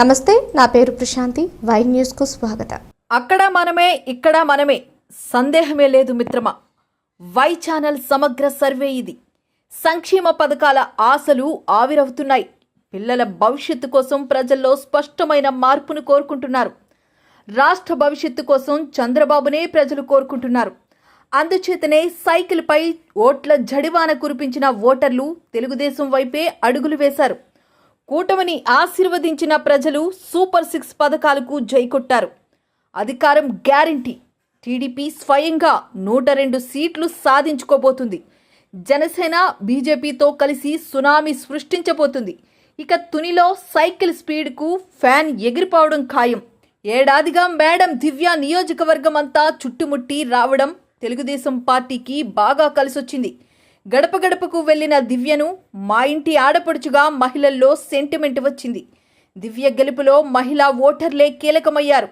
నమస్తే నా పేరు ప్రశాంతి. వై న్యూస్కు స్వాగతం. అక్కడ మనమే ఇక్కడ మనమే. సందేహమే లేదు మిత్రమా. వై ఛానల్ సమగ్ర సర్వే ఇది. సంక్షేమ పథకాల ఆశలు ఆవిరవుతున్నాయి. పిల్లల భవిష్యత్తు కోసం ప్రజల్లో స్పష్టమైన మార్పును కోరుకుంటున్నారు. రాష్ట్ర భవిష్యత్తు కోసం చంద్రబాబునే ప్రజలు కోరుకుంటున్నారు. అందుచేతనే సైకిల్పై ఓట్ల జడివాన కురిపించిన ఓటర్లు తెలుగుదేశం వైపే అడుగులు వేశారు. కూటమిని ఆశీర్వదించిన ప్రజలు సూపర్ సిక్స్ పథకాలకు జై కొట్టారు అధికారం గ్యారంటీ. టీడీపీ స్వయంగా నూట రెండు సీట్లు సాధించుకోబోతుంది. జనసేన బీజేపీతో కలిసి సునామీ సృష్టించబోతుంది. ఇక తునిలో సైకిల్ స్పీడ్కు ఫ్యాన్ ఎగిరిపోవడం ఖాయం. ఏడాదిగా మేడం దివ్య నియోజకవర్గం అంతా చుట్టుముట్టి రావడం తెలుగుదేశం పార్టీకి బాగా కలిసొచ్చింది. గడప గడపకు వెళ్ళిన దివ్యను మా ఇంటి ఆడపడుచుగా మహిళల్లో సెంటిమెంట్ వచ్చింది. దివ్య గెలుపులో మహిళా ఓటర్లే కీలకమయ్యారు.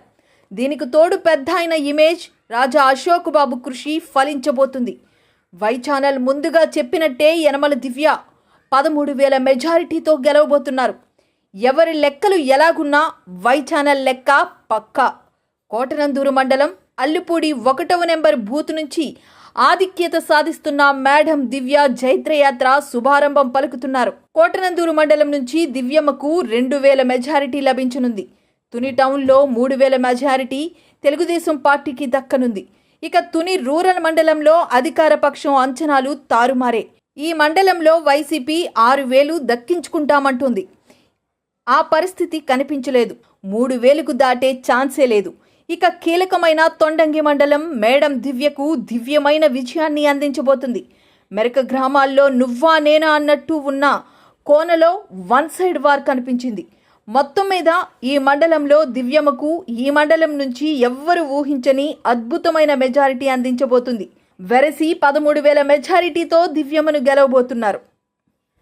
దీనికి తోడు పెద్ద అయిన ఇమేజ్ రాజా అశోక్ బాబు కృషి ఫలించబోతుంది. వై ఛానల్ ముందుగా చెప్పినట్టే యనమల దివ్య పదమూడు వేల మెజారిటీతో గెలవబోతున్నారు. ఎవరి లెక్కలు ఎలాగున్నా వై ఛానల్ లెక్క పక్కా. కోటనందూరు మండలం అల్లుపూడి ఒకటవ నెంబర్ బూత్ నుంచి ఆధిక్యత సాధిస్తున్న మేడం దివ్య జైత్రయాత్ర శుభారంభం పలుకుతున్నారు. కోటనందూరు మండలం నుంచి దివ్యమ్మకు రెండు వేల మెజారిటీ లభించనుంది. తుని టౌన్లో మూడు వేల మెజారిటీ తెలుగుదేశం పార్టీకి దక్కనుంది. ఇక తుని రూరల్ మండలంలో అధికార పక్షం అంచనాలు తారుమారే. ఈ మండలంలో వైసీపీ ఆరు వేలు దక్కించుకుంటామంటుంది. ఆ పరిస్థితి కనిపించలేదు. మూడు వేలకు దాటే ఛాన్సే లేదు. ఇక కీలకమైన తొండంగి మండలం మేడం దివ్యకు దివ్యమైన విజయాన్ని అందించబోతుంది. మెరక గ్రామాల్లో నువ్వా నేనా అన్నట్టు ఉన్న కోనలో వన్ సైడ్ వార్ కనిపించింది. మొత్తం మీద ఈ మండలంలో దివ్యమ్మకు ఈ మండలం నుంచి ఎవ్వరు ఊహించని అద్భుతమైన మెజారిటీ అందించబోతుంది. వెరసి పదమూడు వేల మెజారిటీతో దివ్యమ్మను గెలవబోతున్నారు.